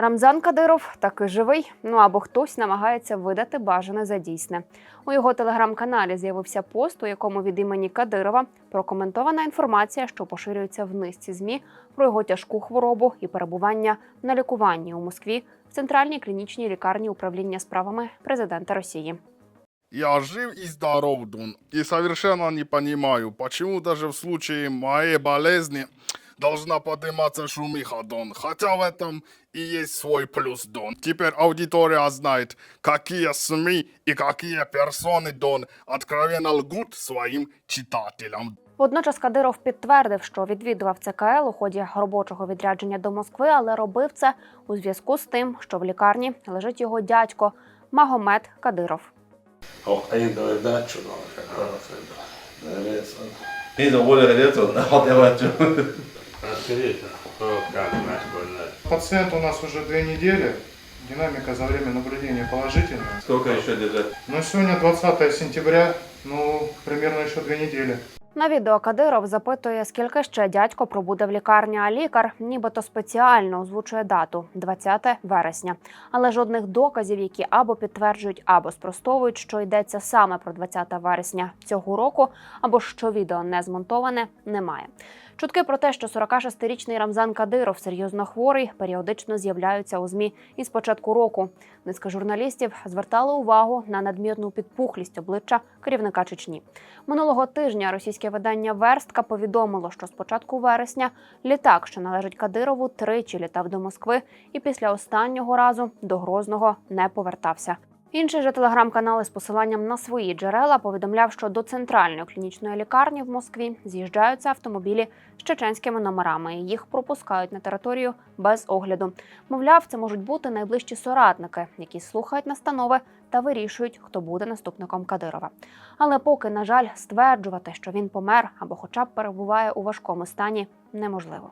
Рамзан Кадиров таки живий. Ну або хтось намагається видати бажане за дійсне. У його телеграм-каналі з'явився пост, у якому від імені Кадирова прокоментована інформація, що поширюється в низці змі про його тяжку хворобу і перебування на лікуванні у Москві в центральній клінічній лікарні управління справами президента Росії. Я жив и здоров, Дон, и совершенно не понимаю, почему даже в случае моей болезни должна подниматься шумиха, Дон. Хотя в этом и есть свой плюс, Дон. Теперь аудитория знает, какие СМИ и какие персоны, Дон, откровенно лгут своим читателям. Водночас Кадиров підтвердив, що відвідував ЦКЛ у ході робочого відрядження до Москви, але робив це у зв'язку з тим, що в лікарні лежить його дядько Магомед Кадиров. Расскажите, что как. Пациент у нас уже две недели. Динамика за время наблюдения положительная. Сколько еще держать? Но сегодня 20 сентября, ну, примерно еще две недели. На відео Кадиров запитує, скільки ще дядько пробуде в лікарні, а лікар нібито спеціально озвучує дату 20 вересня. Але жодних доказів, які або підтверджують, або спростовують, що йдеться саме про 20 вересня цього року, або що відео не змонтоване, немає. Чутки про те, що 46-річний Рамзан Кадиров серйозно хворий, періодично з'являються у змі із початку року. Низка журналістів звертали увагу на надмірну підпухлість обличчя керівника Чечні. Минулого тижня російське видання Верстка повідомило, що з початку вересня літак, що належить Кадирову, тричі літав до Москви, і після останнього разу до Грозного не повертався. Інший же телеграм-канал із посиланням на свої джерела повідомляв, що до центральної клінічної лікарні в Москві з'їжджаються автомобілі з чеченськими номерами. і Їх пропускають на територію без огляду. Мовляв, це можуть бути найближчі соратники, які слухають настанови та вирішують, хто буде наступником Кадирова. Але поки, на жаль, стверджувати, що він помер або, хоча б перебуває у важкому стані, неможливо.